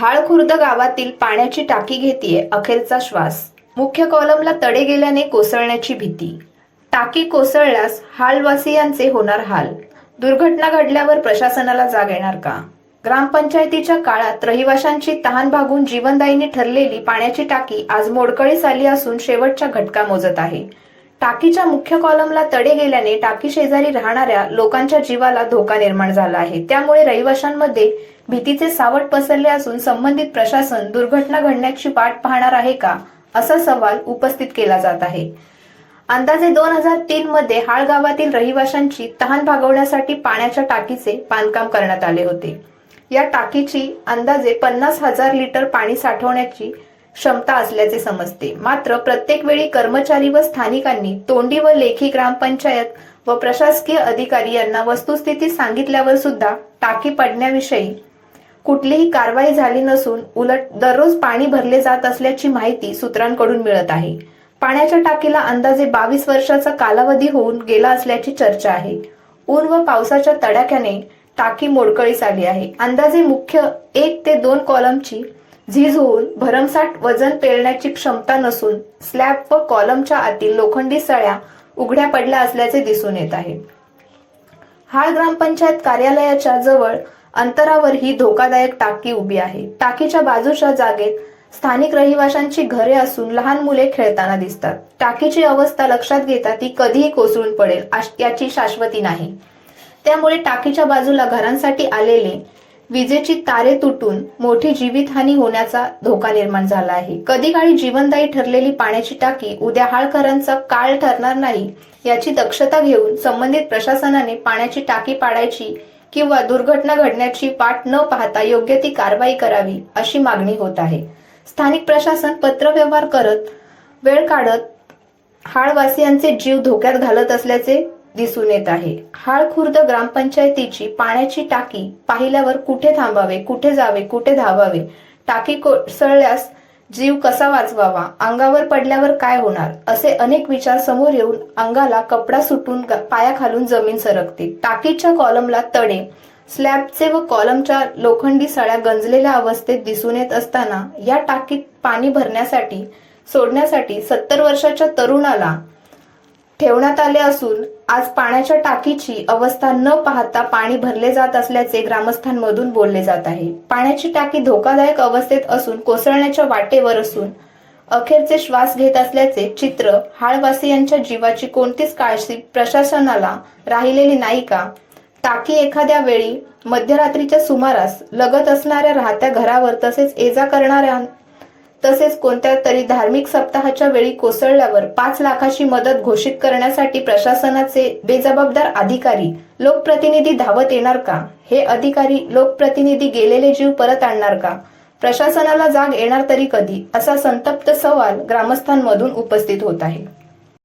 हाळखुर्द गावातील पाण्याची टाकी घेतीये अखेरचा श्वास. मुख्य कॉलमला तडे गेल्याने कोसळण्याची भीती. टाकी कोसळल्यास हालवासियांचे होणार हाल. दुर्घटना घडल्यावर प्रशासनाला जाग येणार का? ग्रामपंचायतीच्या काळात रहिवाशांची तहान भागून जीवनदायीने ठरलेली पाण्याची टाकी आज मोडकळीस आली असून शेवटच्या घटका मोजत आहे. टाकीच्या मुख्य कॉलमला तडे गेल्याने टाकी शेजारी राहणाऱ्या लोकांच्या जीवाला धोका निर्माण झाला आहे. त्यामुळे रहिवाशांमध्ये भीतीचे सावट पसरले असून संबंधित प्रशासन दुर्घटना घडण्याची वाट पाहणार आहे का असा सवाल उपस्थित केला जात आहे. अंदाजे दोन हजार तीन मध्ये हाळ गावातील रहिवाशांची तहान भागवण्यासाठी पाण्याच्या टाकीचे बांधकाम करण्यात आले होते. या टाकीची अंदाजे पन्नास हजार लिटर पाणी साठवण्याची क्षमता असल्याचे समजते. मात्र प्रत्येक वेळी कर्मचारी व स्थानिकांनी तोंडी व लेखी ग्रामपंचायत व प्रशासकीय अधिकारी यांना वस्तुस्थिती सांगितल्यावर सुद्धा टाकी पडण्याविषयी कुठलीही कारवाई झाली नसून उलट दररोज पाणी भरले जात असल्याची माहिती सूत्रांकडून मिळत आहे. पाण्याच्या टाकीला अंदाजे बावीस वर्षाचा कालावधी होऊन गेला असल्याची चर्चा आहे. ऊन व पावसाच्या तडाख्याने टाकी मोडकळीस आली आहे. अंदाजे मुख्य एक ते दोन कॉलमची झिजवून भरमसाट भरमसाठ वजन पेलण्याची क्षमता नसून स्लॅब व कॉलमच्या आतील लोखंडी सळ्या उघड्या पडल्या असल्याचे दिसून येत आहे. हाळ ग्रामपंचायत कार्यालयाच्या जवळ अंतरावर ही धोकादायक टाकी उभी आहे. टाकीच्या बाजूच्या जागेत स्थानिक रहिवाशांची घरे असून लहान मुले खेळताना दिसतात. टाकीची अवस्था लक्षात घेता ती कधीही कोसळून पडेल याची शाश्वती नाही. त्यामुळे टाकीच्या बाजूला घरांसाठी आलेले विजेची तारे तुटून मोठी जीवितहानी होण्याचा धोका निर्माण झाला आहे. कधी काळी जीवनदायी ठरलेली पाण्याची टाकी उद्या हाळकरांचा काळ ठरणार नाही याची दक्षता घेऊन संबंधित प्रशासनाने पाण्याची टाकी पाडायची किंवा दुर्घटना घडण्याची वाट न पाहता योग्य ती कारवाई करावी अशी मागणी होत आहे. स्थानिक प्रशासन पत्रव्यवहार करत वेळ काढत हाळवासियांचे जीव धोक्यात घालत असल्याचे दिसून येत आहे. हाळ खुर्द ग्रामपंचायतीची पाण्याची टाकी पाहिल्यावर कुठे थांबावे कुठे जावे कुठे धावावे? टाकी कोसळल्यास जीव कसा वाचवावा? अंगावर पडल्यावर काय होणार? असे अनेक विचार समोर येऊन अंगाला कपडा सुटून पाया खालून जमीन सरकते. टाकीच्या कॉलमला तडे स्लॅबचे व कॉलमच्या लोखंडी सळ्या गंजलेल्या अवस्थेत दिसून येत असताना या टाकीत पाणी भरण्यासाठी सोडण्यासाठी सत्तर वर्षाच्या तरुणाला ठेवण्यात आले असून आज पाण्याच्या टाकीची अवस्था न पाहता पाणी भरले जात असल्याचे ग्रामस्थांमधून बोलले जात आहे. पाण्याची टाकी धोकादायक अवस्थेत असून कोसळण्याच्या वाटेवर असून अखेरचे श्वास घेत असल्याचे चित्र हाळवासियांच्या जीवाची कोणतीच काळजी प्रशासनाला राहिलेली नाही का? टाकी एखाद्या वेळी मध्यरात्रीच्या सुमारास लगत असणाऱ्या राहत्या घरावर तसेच एजा करणाऱ्या तसेच कोणत्या तरी धार्मिक सप्ताहाच्या वेळी कोसळल्यावर पाच लाखाची मदत घोषित करण्यासाठी प्रशासनाचे बेजबाबदार अधिकारी लोकप्रतिनिधी धावत येणार का? हे अधिकारी लोकप्रतिनिधी गेलेले जीव परत आणणार का? प्रशासनाला जाग येणार तरी कधी? असा संतप्त सवाल ग्रामस्थांमधून उपस्थित होत आहे.